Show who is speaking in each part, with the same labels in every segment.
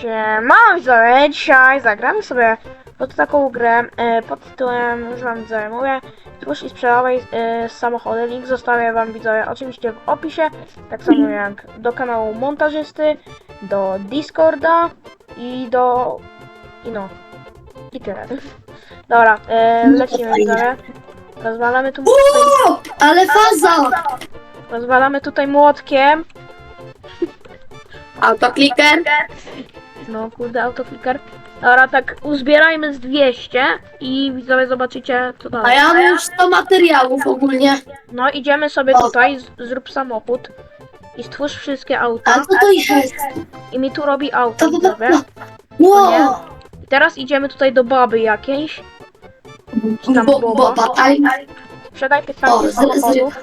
Speaker 1: Siema, widzowie, dzisiaj zagramy sobie pod taką grę e, pod tytułem, już wam widzowie mówię, Twórz i sprzedawaj e, samochody, link zostawię wam widzowie oczywiście w opisie, tak samo jak do kanału montażysty, do Discorda i do... i no, i tyle. Dobra, e, lecimy widzowie. Rozwalamy tu,
Speaker 2: O, ale faza!
Speaker 1: rozwalamy tutaj młotkiem.
Speaker 2: Autokliker.
Speaker 1: No kurde, autokliker. Dobra, tak uzbierajmy z 200 i widzowie zobaczycie co
Speaker 2: A
Speaker 1: dalej.
Speaker 2: ja mam już 100 materiałów ogólnie.
Speaker 1: No idziemy sobie
Speaker 2: O.
Speaker 1: tutaj, z, zrób samochód i stwórz wszystkie
Speaker 2: A
Speaker 1: auta
Speaker 2: co to jest?
Speaker 1: i mi tu robi auto,
Speaker 2: To, to, to,
Speaker 1: widzowie.
Speaker 2: to. Wow!
Speaker 1: I teraz idziemy tutaj do baby jakiejś, tam
Speaker 2: Bo,
Speaker 1: Boba.
Speaker 2: boba time.
Speaker 1: sprzedaj
Speaker 2: O,
Speaker 1: 15
Speaker 2: z, z,
Speaker 1: samochodów.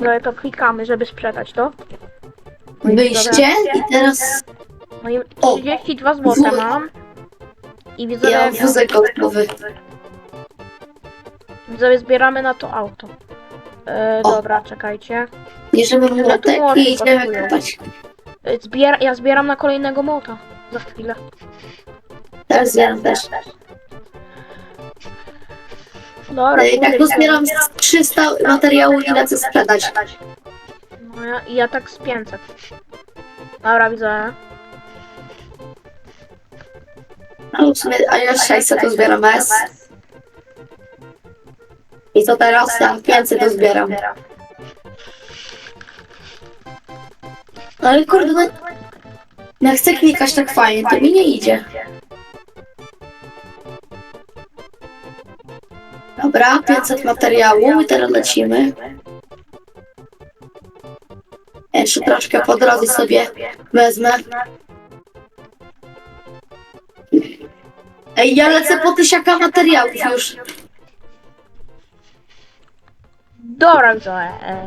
Speaker 1: No to klikamy, żeby sprzedać to.
Speaker 2: wyjście i teraz
Speaker 1: No i
Speaker 2: O.
Speaker 1: 32 zł
Speaker 2: Wóz.
Speaker 1: mam. I widzowie,
Speaker 2: ja wózek gotowy.
Speaker 1: widzowie zbieramy na to auto. E,
Speaker 2: O.
Speaker 1: dobra, czekajcie.
Speaker 2: Bierzemy młotek
Speaker 1: młotki
Speaker 2: i idziemy
Speaker 1: kosztują?
Speaker 2: kopać.
Speaker 1: E, Zbier ja zbieram na kolejnego mota. Za chwilę.
Speaker 2: Teraz zbieram też.
Speaker 1: Dobra,
Speaker 2: I tak
Speaker 1: kurde,
Speaker 2: pozbieram z 300 materiałów i lecę sprzedać.
Speaker 1: No ja, ja tak z 500. Dobra, widzę.
Speaker 2: No w sumie, ja 600 to zbieram S. I co teraz? Ja 500 to zbieram. Ale kurde, no... Ja chcę klikać tak fajnie, to mi nie idzie. Dobra, 500 materiału i teraz lecimy. Jeszcze troszkę po drodze sobie wezmę. Ej, ja lecę po tysiaka materiałów już.
Speaker 1: Dobra, widzę. E,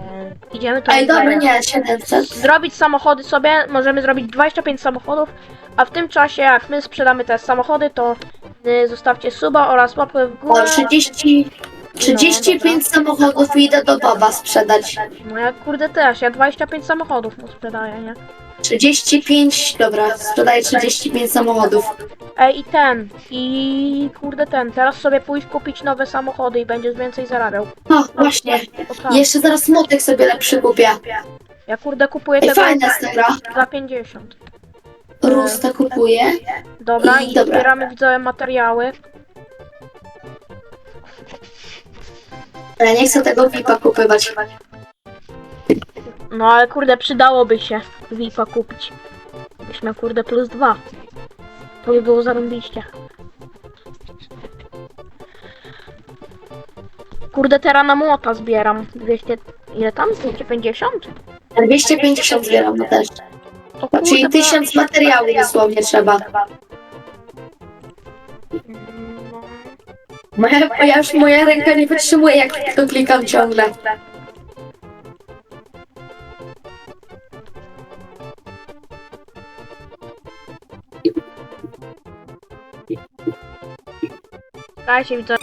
Speaker 1: idziemy to.
Speaker 2: Ej, dobra, nie, 700.
Speaker 1: Zrobić samochody sobie. Możemy zrobić 25 samochodów. A w tym czasie, jak my sprzedamy te samochody, to y, zostawcie suba oraz łapkę w górę.
Speaker 2: O, 30, 35 samochodów i idę do baba sprzedać.
Speaker 1: No ja kurde też, ja 25 samochodów mu sprzedaję, nie?
Speaker 2: 35, dobra, sprzedaję 35 samochodów.
Speaker 1: Ej, i ten, i kurde ten, teraz sobie pójść kupić nowe samochody i będziesz więcej zarabiał.
Speaker 2: O, właśnie.
Speaker 1: O, tak.
Speaker 2: Jeszcze zaraz motek sobie lepszy kupię.
Speaker 1: Ja kurde kupuję
Speaker 2: Ej,
Speaker 1: tego
Speaker 2: fajna gra.
Speaker 1: za 50.
Speaker 2: Rusta kupuję.
Speaker 1: Dobra,
Speaker 2: I
Speaker 1: i
Speaker 2: dobra.
Speaker 1: zbieramy widzowie materiały.
Speaker 2: Ale nie chcę tego VIPa kupywać.
Speaker 1: No ale kurde, przydałoby się VIP-a kupić. Byś miał kurde plus dwa. To by było zarąbiście. Kurde, teraz na młota zbieram. 200... Ile tam? 250?
Speaker 2: 250 zbieram no też.
Speaker 1: O kurde,
Speaker 2: Czyli
Speaker 1: bo-
Speaker 2: 1000 materiałów dosłownie trzeba.
Speaker 1: No.
Speaker 2: Moja, ja już moja ręka nie wytrzymuje, jak to klikam ciągle.
Speaker 1: Dajcie widzę.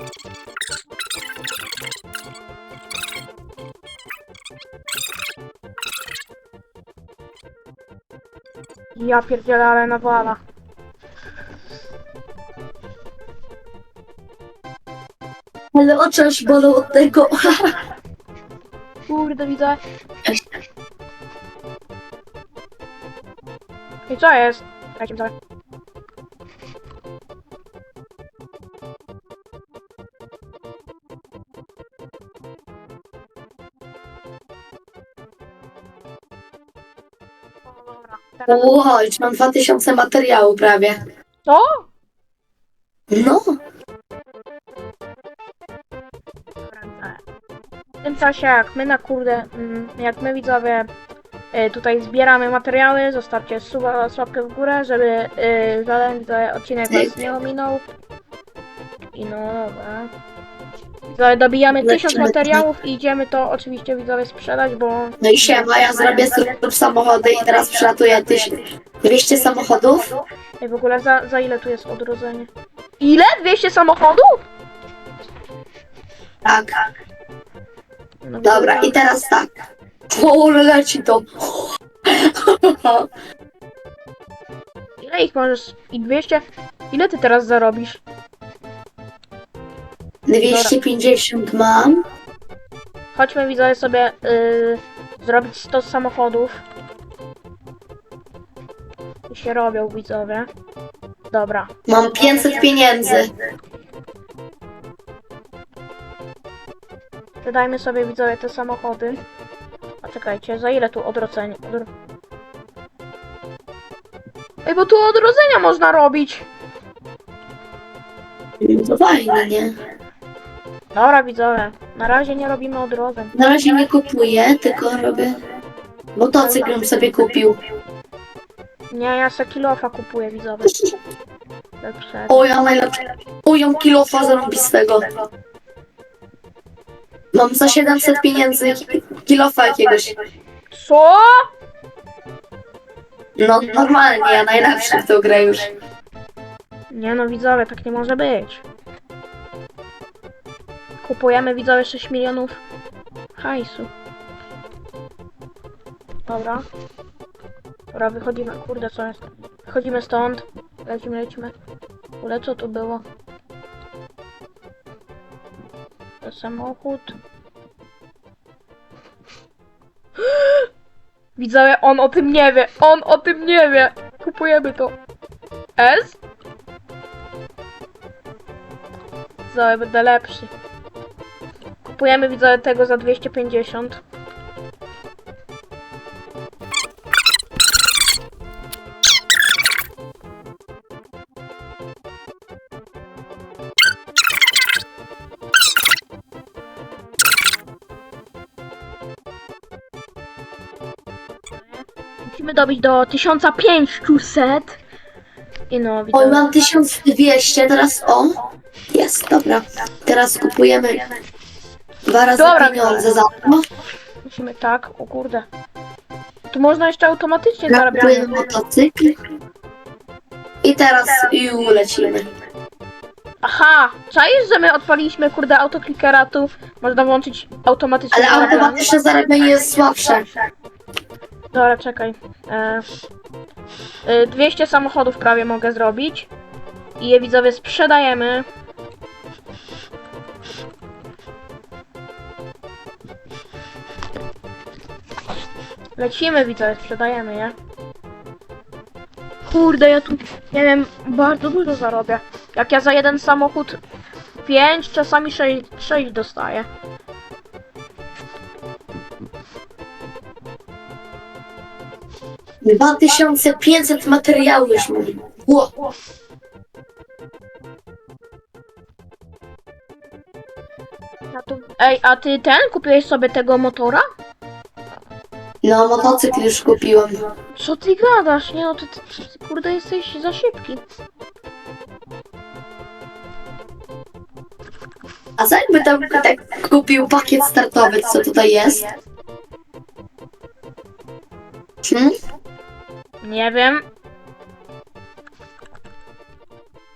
Speaker 1: Ja pierdzielę, ale nawala.
Speaker 2: Ale oczy aż bolą od tego.
Speaker 1: Kurde, widzę. I co jest? Jakim dobra. Teraz-
Speaker 2: Ło, już mam 2000 materiału prawie.
Speaker 1: Co? Czasie, jak my na kurde, mm, jak my widzowie y, tutaj zbieramy materiały, zostawcie suba, łapkę w górę, żeby y, żaden widzowie odcinek was nie ominął. I no dobra. Widzowie, dobijamy. 1000 materiałów i idziemy to oczywiście widzowie sprzedać, bo
Speaker 2: no i siema, ja zrobię super samochody i teraz przelatuję 1200 samochodów.
Speaker 1: Ej, w ogóle za, za ile tu jest odrodzenie? Ile? 200 samochodów?
Speaker 2: Tak, dobra, i teraz tak. O, leci to.
Speaker 1: Ile ich możesz i 200. Ile ty teraz zarobisz?
Speaker 2: 250 mam.
Speaker 1: Chodźmy widzowie sobie yy, zrobić 100 samochodów. I się robią widzowie. Dobra.
Speaker 2: Mam 500 pieniędzy.
Speaker 1: Wydajmy sobie widzowie te samochody. A czekajcie, za ile tu odrodzenie? Odro... Ej, bo tu odrodzenia można robić!
Speaker 2: To fajnie, nie?
Speaker 1: Dobra widzowie, na razie nie robimy odrodzeń.
Speaker 2: Na razie nie kupuję, tylko robię. Motocykl bym sobie kupił.
Speaker 1: Nie, ja se kilofa kupuję widzowie. Lepsze.
Speaker 2: O, ja najlepszy. O, ją kilofa zarąbistego. Mam za 700 pieniędzy ki- kilofa jakiegoś.
Speaker 1: Co?
Speaker 2: No normalnie, ja najlepszy w tą grę już.
Speaker 1: Nie no widzowie, tak nie może być. Kupujemy widzowie 6 milionów hajsu. Dobra. Dobra, wychodzimy. Kurde, co jest? Wychodzimy stąd. Lecimy, lecimy. Kurde, co tu było? Samochód. Widzowie, on o tym nie wie. On o tym nie wie. Kupujemy to. S? Widzowie, będę lepszy. Kupujemy widzowie tego za 250. Musimy dobić do 1500. I no,
Speaker 2: Oj,
Speaker 1: widzowie.
Speaker 2: mam 1200, teraz o. Jest, dobra. Teraz kupujemy dwa razy
Speaker 1: Dobra.
Speaker 2: pieniądze za to.
Speaker 1: Musimy tak, o kurde. Tu można jeszcze automatycznie
Speaker 2: Kupujemy
Speaker 1: zarabiać.
Speaker 2: motocykl. I teraz i lecimy.
Speaker 1: Aha! Czaisz, że my odpaliliśmy kurde autoklikera tu? Można włączyć automatyczne
Speaker 2: Ale
Speaker 1: zarabianie?
Speaker 2: automatyczne zarabianie jest słabsze.
Speaker 1: Dobra, czekaj. E, e, 200 samochodów prawie mogę zrobić. I je widzowie sprzedajemy. Lecimy widzowie, sprzedajemy je. Kurde, ja tu, nie wiem, bardzo dużo zarobię. Jak ja za jeden samochód 5, czasami 6, 6 dostaję.
Speaker 2: Dwa tysiące pięćset materiału już mam. Ło.
Speaker 1: Ej, a ty ten? Kupiłeś sobie tego motora?
Speaker 2: No, motocykl już kupiłem.
Speaker 1: Co ty gadasz? Nie no, ty, ty, ty kurde jesteś za szybki.
Speaker 2: A co jakby tam tak kupił pakiet startowy, co tutaj jest? Hmm?
Speaker 1: Nie wiem.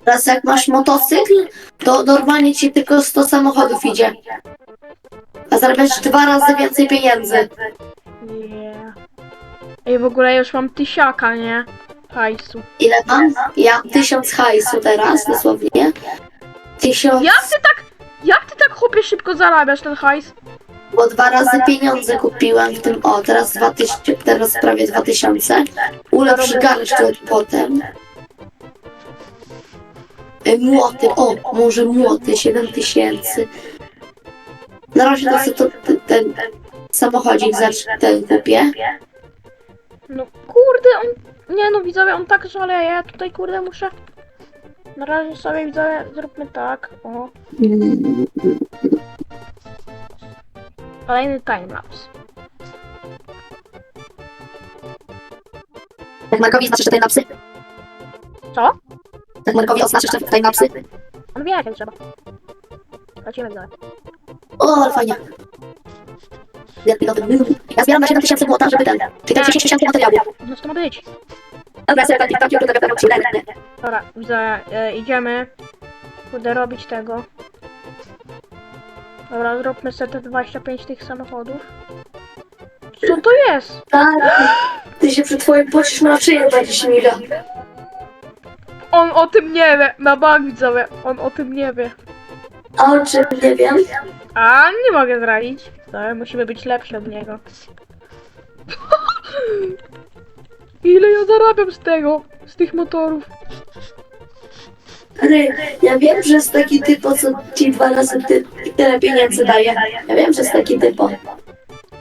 Speaker 2: Teraz jak masz motocykl, to normalnie ci tylko 100 samochodów idzie. A zarabiasz dwa razy więcej pieniędzy.
Speaker 1: Yeah. Ej, w ogóle już mam tysiaka, nie? Hajsu.
Speaker 2: Ile mam? Ja tysiąc hajsu teraz, dosłownie. Tysiąc,
Speaker 1: Jak ty tak, jak ty tak chłopie szybko zarabiasz ten hajs?
Speaker 2: Bo dwa razy pieniądze kupiłem w tym, o teraz dwa tysiące, teraz prawie dwa tysiące. Ulepsz garść od potem. Y, Młoty, o, może młoty, 7 tysięcy. Na razie to sobie to, ten, ten samochodzik zacz, ten kupię.
Speaker 1: No kurde, on... Nie no, widzowie, on tak szaleje, ja tutaj kurde muszę... Na razie sobie widzowie, zróbmy tak, o. Kolejny timelapse.
Speaker 2: Jak Markowi znaczysz te timelapsy?
Speaker 1: Co?
Speaker 2: Jak Markowi oznaczysz te timelapsy?
Speaker 1: On wie jak trzeba. Lecimy widzowie.
Speaker 2: O, ale fajnie. Ja zbieram na 7 tysięcy młota, żeby ten. Czyli tak 10 tysięcy materiału.
Speaker 1: No co to ma być?
Speaker 2: Dobra, sobie tak oglądam, tam przylęknę.
Speaker 1: Dobra, widzę, e, idziemy. Kurde, robić tego. Dobra, zróbmy sobie te 25 tych samochodów. Co to jest?
Speaker 2: Tak. Ty się przy twoim pocisz na szyję będziesz mila.
Speaker 1: On o tym nie wie, na bank widzowie, on o tym nie wie.
Speaker 2: A o czym nie wiem?
Speaker 1: A nie mogę zdradzić. No, musimy być lepsi od niego. Ile ja zarabiam z tego? Z tych motorów?
Speaker 2: Ale ja wiem, że jest taki typo, co ci dwa razy ty, tyle pieniędzy daje. Ja wiem, że jest taki typo.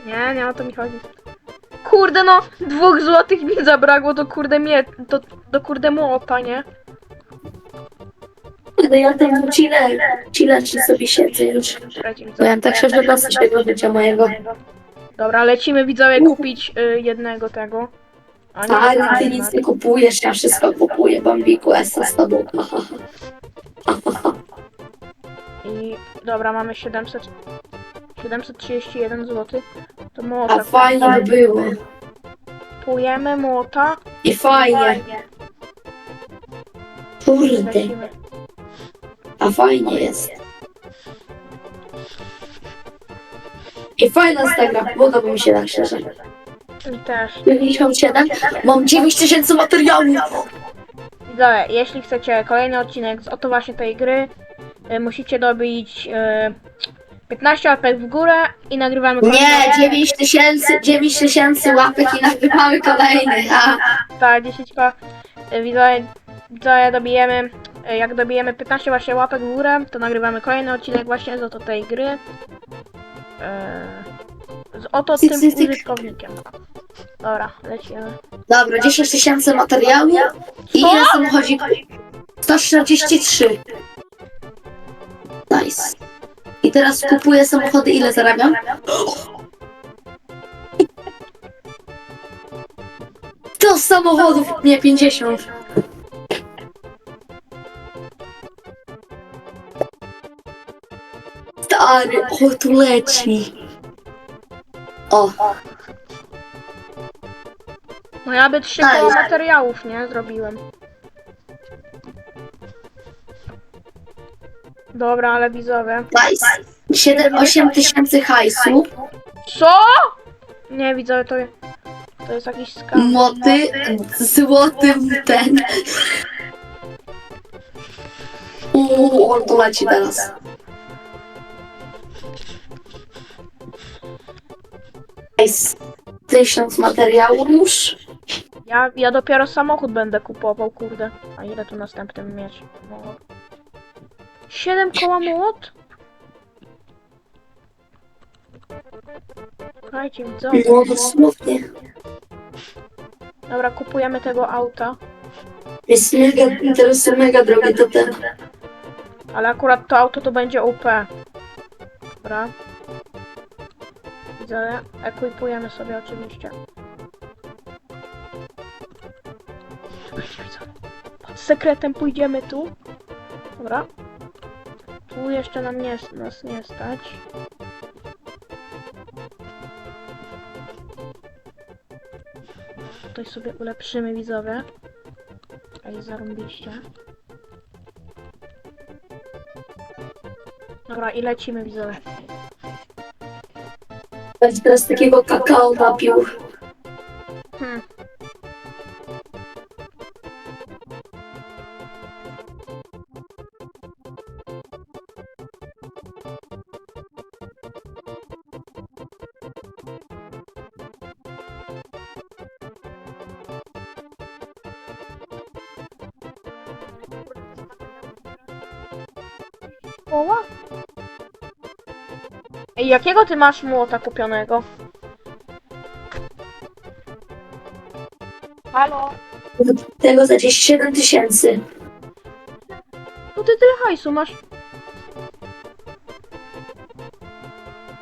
Speaker 1: Nie, nie o to mi chodzi. Kurde no, dwóch złotych mi zabrakło do kurde mie... do, do kurde młota, nie?
Speaker 2: Ale ja tam chile, chile czy sobie siedzę już. Bo ja tak szczerze dosyć tego życia mojego.
Speaker 1: Dobra, lecimy widzowie kupić y, jednego tego. A
Speaker 2: Tak,
Speaker 1: jednego.
Speaker 2: ty nic nie kupujesz, ja wszystko kupuję. Bambiku, Esa z tobą.
Speaker 1: I dobra, mamy 700... 731 zł. To
Speaker 2: A
Speaker 1: młota.
Speaker 2: fajnie by było.
Speaker 1: Kupujemy młota.
Speaker 2: I fajnie. Kurde,
Speaker 1: Lecimy.
Speaker 2: a fajnie jest. I fajna jest ta gra, podoba mi się tak szczerze.
Speaker 1: Też.
Speaker 2: 97, mam 9000 materiałów.
Speaker 1: Widzowie, jeśli chcecie kolejny odcinek z oto właśnie tej gry, y, musicie dobić y, 15 łapek w górę i nagrywamy
Speaker 2: Nie, 9000, 9000 łapek i nagrywamy kolejny. A,
Speaker 1: Tak, 10 k. Y, Widzowie, widzowie dobijemy, y, jak dobijemy 15 właśnie łapek w górę, to nagrywamy kolejny odcinek właśnie z oto tej gry. Y, Z oto
Speaker 2: Cyk,
Speaker 1: tym
Speaker 2: cyk, cyk.
Speaker 1: użytkownikiem. Dobra, lecimy.
Speaker 2: dobra, 10 tysięcy materiału i ile samochodzi? 143. Nice. I teraz kupuję samochody, ile zarabiam? To samochodów, nie 50. Stary, o tu leci. O,
Speaker 1: No ja by trzy
Speaker 2: Nice.
Speaker 1: koła materiałów, nie? Zrobiłem. Dobra, ale widzowie.
Speaker 2: nice. 7, 8 tysięcy hajsu.
Speaker 1: Co? Nie, widzowie, to, to jest jakiś skam.
Speaker 2: Moty, złoty ten. Uuu, on tu leci teraz. Nice. Tysiąc materiałów już.
Speaker 1: Ja, ja dopiero samochód będę kupował, kurde. A ile tu następnym mieć? No. 7 koła młot? Słuchajcie,
Speaker 2: dosłownie.
Speaker 1: Dobra, kupujemy tego auta.
Speaker 2: Jest mega, teraz są mega drogie to ten.
Speaker 1: Ale akurat to auto to będzie UP. Dobra. Widzowie, ekwipujemy sobie oczywiście. Sekretem pójdziemy tu. Dobra. Tu jeszcze nam nie, nas nie stać. Tutaj sobie ulepszymy widzowie. Ej, zarąbiście. Dobra, i lecimy widzowie.
Speaker 2: Teraz takiego kakao napił.
Speaker 1: Jakiego ty masz młota kupionego? Halo?
Speaker 2: Tego za 7 tysięcy.
Speaker 1: No ty tyle hajsu masz.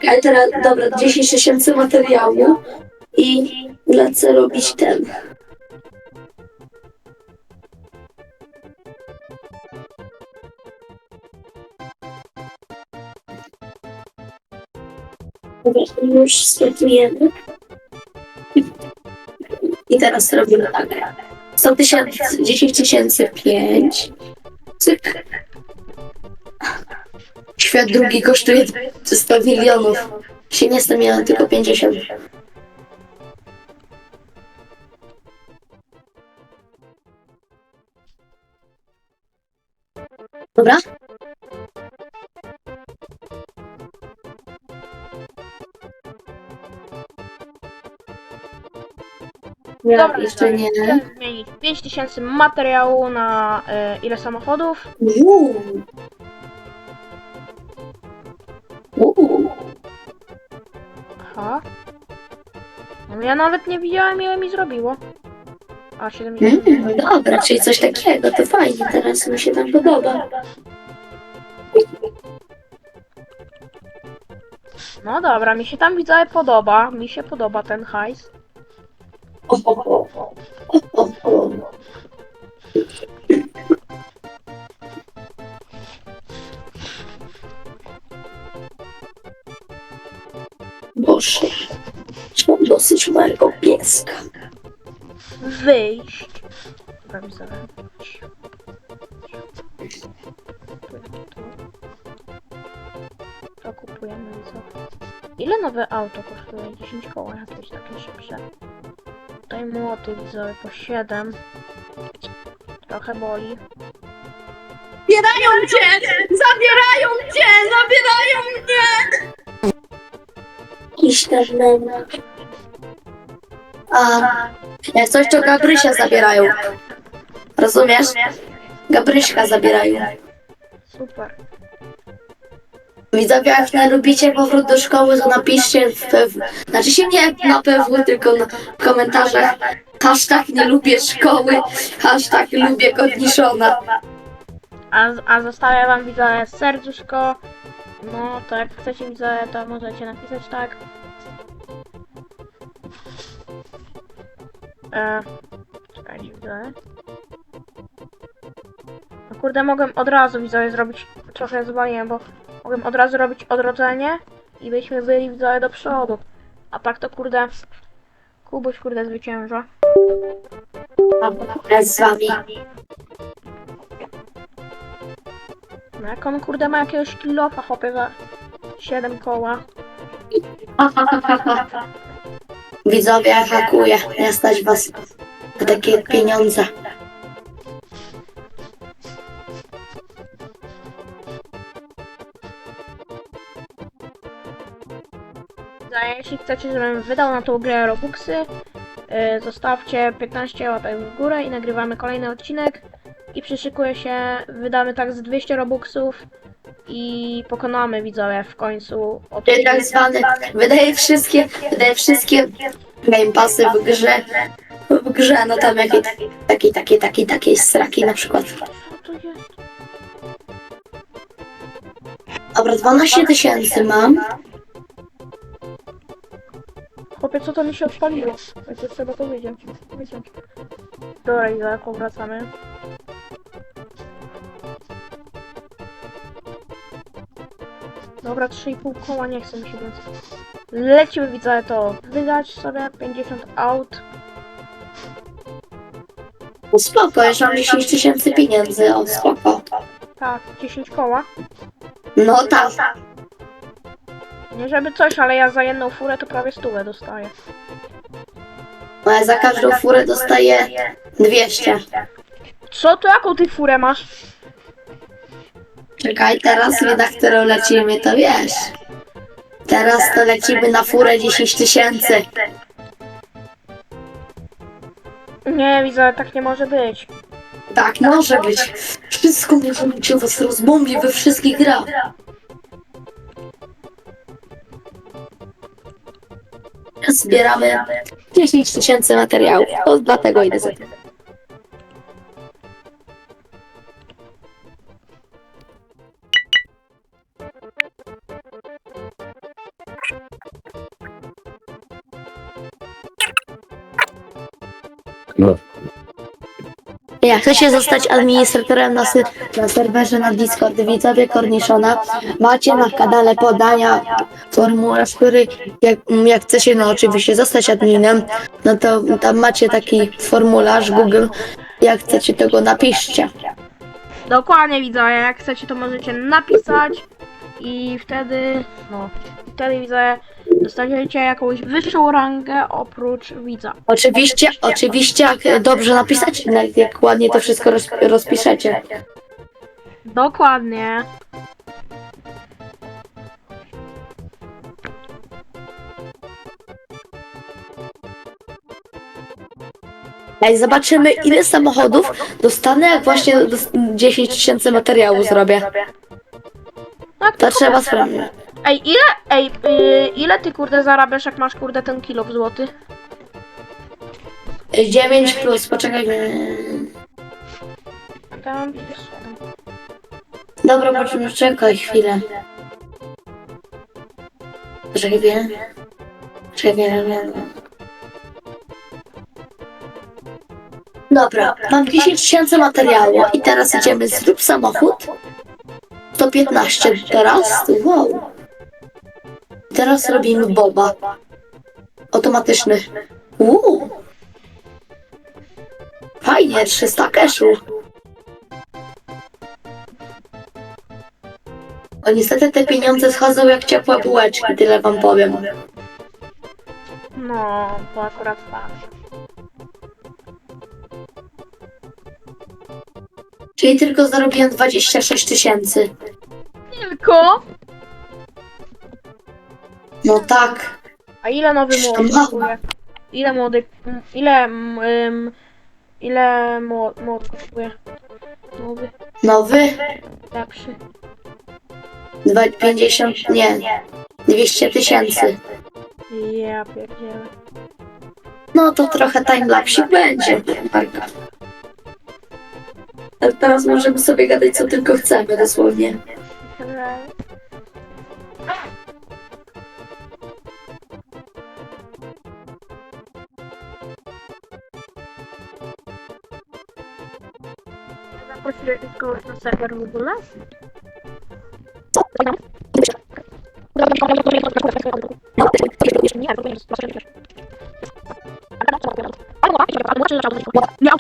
Speaker 2: Ale teraz, dobra, 10 tysięcy materiału i lecę robić ten. Dobra, już startujemy. I teraz robimy tak. 100 tysięcy, 10 tysięcy, 5. Cyk. Świat drugi kosztuje 100 milionów. Się nie 100 milionów, tylko 50. Dobra, jeszcze nie.
Speaker 1: Zmienić 5000 materiału na e, ile samochodów?
Speaker 2: Uuu. Uuu.
Speaker 1: Aha. No ja nawet nie widziałem ile mi zrobiło. A 70.
Speaker 2: Mm, dobra, czyli coś takiego, to fajnie, teraz mi się tam podoba.
Speaker 1: No dobra, mi się tam widzę podoba. Mi się podoba ten hajs.
Speaker 2: Boże, mam dosyć małego pieska.
Speaker 1: Wyjść. Mi zaraz. To kupujemy co? Ile nowe auto kosztuje? 10 koła jakieś takie szybsze. Tutaj młoty widzę po 7. Trochę boli.
Speaker 2: Zabierają cię! Zabierają cię! Zabierają mnie! Iść też będę. A, jak coś to Gabrysia zabierają. Rozumiesz? Gabryśka zabierają.
Speaker 1: Super.
Speaker 2: Widzowie, jak lubicie powrót do szkoły, to napiszcie w PW. Znaczy się nie na PW, tylko na w komentarzach. Hashtag nie lubię szkoły, hashtag lubię korniszona.
Speaker 1: A, a zostawię wam widzę serduszko. No to jak chcecie widzę, to możecie napisać tak. E, czekajcie widzę. No kurde, mogłem od razu widzę zrobić, trochę zwaliłem, bo mogłem od razu robić odrodzenie i byśmy byli widzę do przodu. A tak to kurde, Kubuś kurde zwycięża.
Speaker 2: Ja z wami.
Speaker 1: No jak on kurde ma jakiegoś kilofa, chłopie, za 7 koła.
Speaker 2: Widzowie, hakuję. Nie stać was na takie pieniądze.
Speaker 1: Chcecie, żebym wydał na tą grę Robuxy, yy, zostawcie 15 łapek w górę i nagrywamy kolejny odcinek. I przyszykuję się, wydamy tak z 200 Robuxów i pokonamy widzowie w końcu
Speaker 2: Czyli tak zwany, wydaje wszystkie, wydaje wszystkie game passy w grze. W grze, no tam jakie takie, takie, takie, takie sraki na przykład. Dobra, 12 tysięcy mam.
Speaker 1: Co to mi się odpaliło? Więc trzeba to wyciąć. wyciąć. Dobra, i zaraz powracamy. Dobra, 3,5 koła, nie chcę mi się więcej. Lecimy, widzę to wydać sobie 50 aut.
Speaker 2: O, spoko, już mam 10 tysięcy pieniędzy, o spoko.
Speaker 1: Tak, 10 koła.
Speaker 2: No tak.
Speaker 1: Nie żeby coś, ale ja za jedną furę to prawie stówę dostaję.
Speaker 2: No ja za każdą furę dostaję 200.
Speaker 1: Co to jaką ty furę masz?
Speaker 2: Czekaj, teraz na którą lecimy, to wiesz. Teraz to lecimy na furę 10 tysięcy.
Speaker 1: Nie, widzę, tak nie może być.
Speaker 2: Tak, może być. Wszystko może cię was rozbombi we wszystkich grach. Zbieramy 10 tysięcy materiałów. To dlatego idę za tym. Jak chcecie zostać administratorem na, na serwerze na Discord widzowie Korniszona, macie na kanale podania formularz, który jak, jak chcecie no oczywiście zostać adminem, no to tam macie taki formularz Google, jak chcecie tego napiszcie.
Speaker 1: Dokładnie widzę, jak chcecie to możecie napisać i wtedy, no, wtedy widzę, dostaniecie jakąś wyższą rangę oprócz widza.
Speaker 2: Oczywiście, oczywiście jak dobrze napisać, jak- jak ładnie to wszystko roz, rozpiszecie.
Speaker 1: Dokładnie.
Speaker 2: Ej, zobaczymy ile samochodów dostanę, jak właśnie dos- 10 tysięcy materiału zrobię.
Speaker 1: Tak,
Speaker 2: To trzeba sprawdzić.
Speaker 1: Ej, ile, ej, y, ile ty kurde zarabiasz, jak masz kurde ten kilo w złoty?
Speaker 2: 9 plus, poczekaj.
Speaker 1: Tam,
Speaker 2: Dobra, poczekaj, czekaj chwilę. Poczekaj chwilę. Czekaj chwilę. Dobra, mam 10 tysięcy materiału i teraz idziemy zrób samochód. 115 teraz, wow. Teraz robimy boba. Automatyczny. Uuu. Fajnie, 300 cashu. O niestety te pieniądze schodzą jak ciepłe bułeczki, tyle wam powiem.
Speaker 1: No, to akurat tak.
Speaker 2: Czyli tylko zarobiłem 26 tysięcy.
Speaker 1: Tylko?
Speaker 2: No tak.
Speaker 1: A ile nowy
Speaker 2: Mało.
Speaker 1: kosztuje? Ile młody, m, ile, m, ym, ile młot kosztuje? Nowy,
Speaker 2: Nowy?
Speaker 1: lepszy.
Speaker 2: Dwa- 50, nie. 200 tysięcy.
Speaker 1: Ja pierdzielę.
Speaker 2: No to trochę timelapsik będzie. Marka. Ale teraz możemy sobie gadać co tylko chcemy dosłownie.
Speaker 1: Serwer w ogóle? Nie,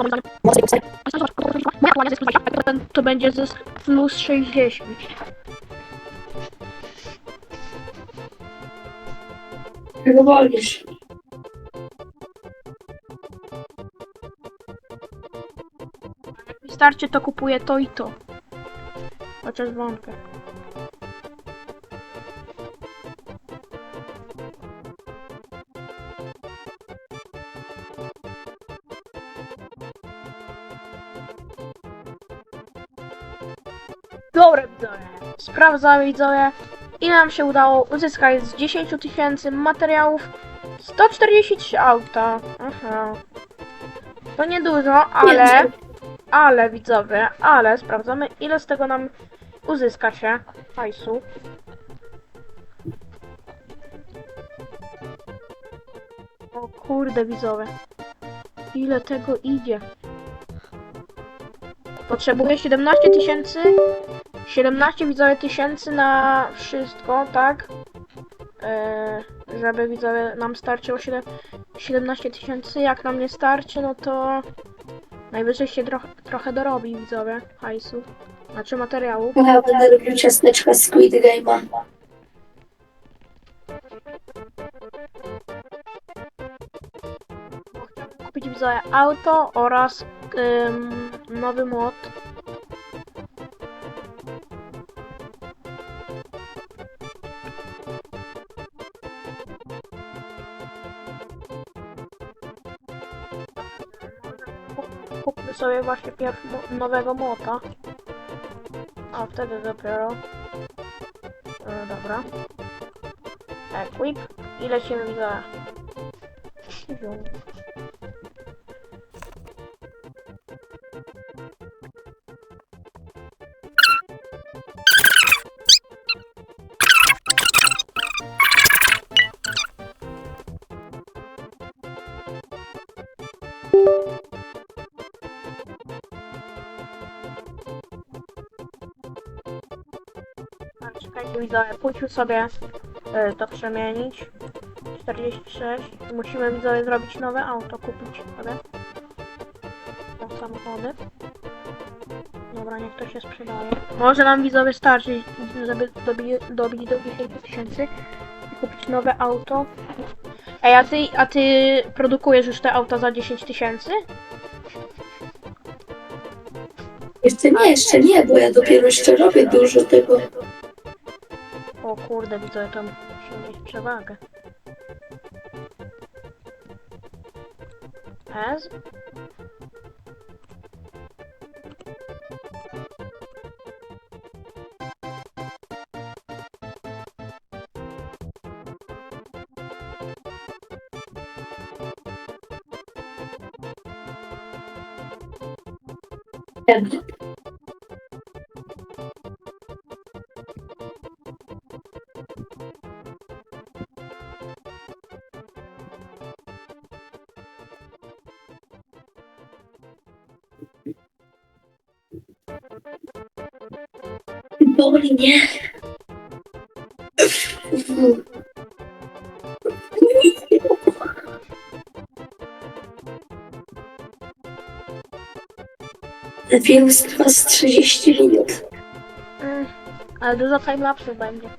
Speaker 1: to będzie zysk plus 60.
Speaker 2: Czego wolisz?
Speaker 1: Jak mi starczy, to kupuję to i to. Chociaż wątpię. Dobra, widzowie. Sprawdzamy, widzowie, ile nam się udało uzyskać z 10 tysięcy materiałów. 143 auta. Aha. To niedużo, ale... Ale widzowie, ale sprawdzamy ile z tego nam uzyska się hajsu. O kurde widzowie. Ile tego idzie? Potrzebuję 17 tysięcy. 17 widzowie tysięcy na wszystko, tak? Eee, żeby widzowie nam starczyło 7, 17 tysięcy. Jak nam nie starczy, no to Najwyżej się trochę, trochę dorobi, widzowie, hajsu. Znaczy materiału.
Speaker 2: Ja będę robił ciasteczka Squid Game'a.
Speaker 1: Kupić, widzowie, auto oraz ym, nowy mod. Sobie właśnie nowego mota. A wtedy dopiero. E, dobra. Equip. I lecimy widzowie. Czekajcie widzowie, pójdźmy sobie y, to przemienić. 46. Musimy widzowie zrobić nowe auto, kupić sobie. Samochody. Dobra, niech to się sprzedaje. Może nam widzowie starczyć, żeby dobi, dobić do 10 tysięcy i kupić nowe auto. Ej, a ty, a ty produkujesz już te auta za 10 tysięcy?
Speaker 2: Jeszcze nie, jeszcze nie, bo ja dopiero jeszcze robię dużo tego.
Speaker 1: Kurde, widzę, tam muszę mieć przewagę. Ez?
Speaker 2: Boli Ten film trwa z 30 minut.
Speaker 1: Mm, ale dużo timelapsów będzie.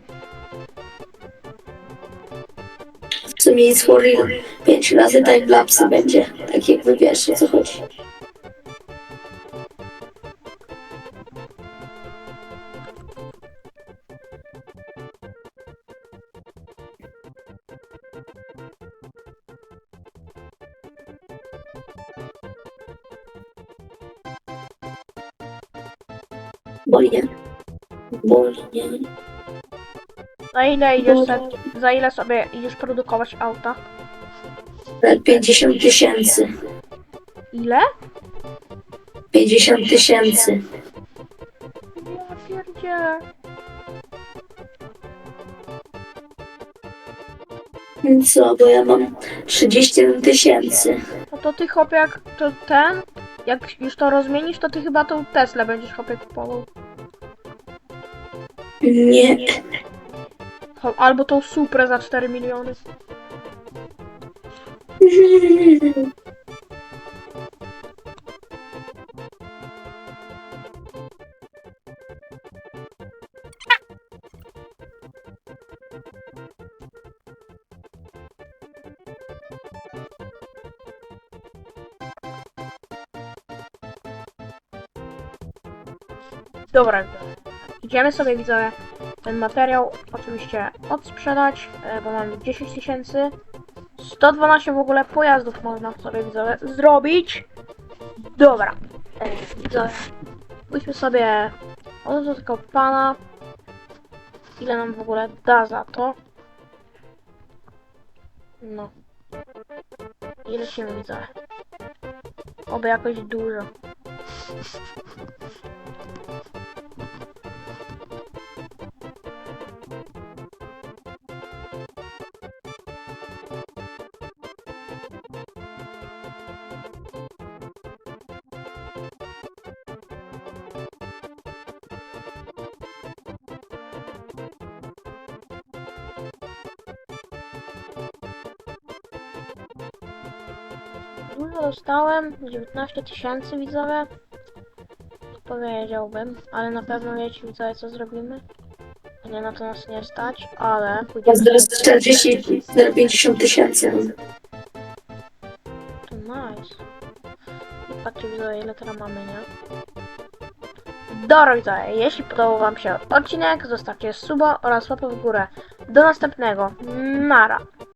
Speaker 2: W sumie jest for real. 5 razy timelapse będzie. Tak jakby wiesz o co chodzi. Boli mnie. Boli mnie.
Speaker 1: Za ile idziesz, se, za ile sobie idziesz produkować auta?
Speaker 2: 50 tysięcy.
Speaker 1: Ile?
Speaker 2: 50 tysięcy.
Speaker 1: Ja pierdzielę.
Speaker 2: Co, bo ja mam 31 tysięcy.
Speaker 1: No to ty chłopie jak to ten, jak już to rozmienisz, to ty chyba tą Teslę będziesz chłopie kupował.
Speaker 2: Nie.
Speaker 1: Albo tą Suprę za 4 miliony. Dobra, idziemy sobie widzowie ten materiał oczywiście odsprzedać, e, bo mam 10 tysięcy. 112 w ogóle pojazdów można sobie widzowie zrobić. Dobra, e, widzowie, pójdźmy sobie od do tego pana. Ile nam w ogóle da za to? No. I lecimy widzowie. Oby jakoś dużo. Dostałem, 19 tysięcy widzowie. Powiedziałbym, ale na pewno wiecie widzowie co zrobimy. Nie na to nas nie stać, ale
Speaker 2: Ja
Speaker 1: pójdziemy
Speaker 2: zaraz
Speaker 1: sobie-
Speaker 2: 40, 50 tysięcy.
Speaker 1: To nice. I patrzcie widzowie ile teraz mamy, nie? Dobra widzowie, jeśli podobał wam się odcinek, zostawcie suba oraz łapę w górę. Do następnego. Nara.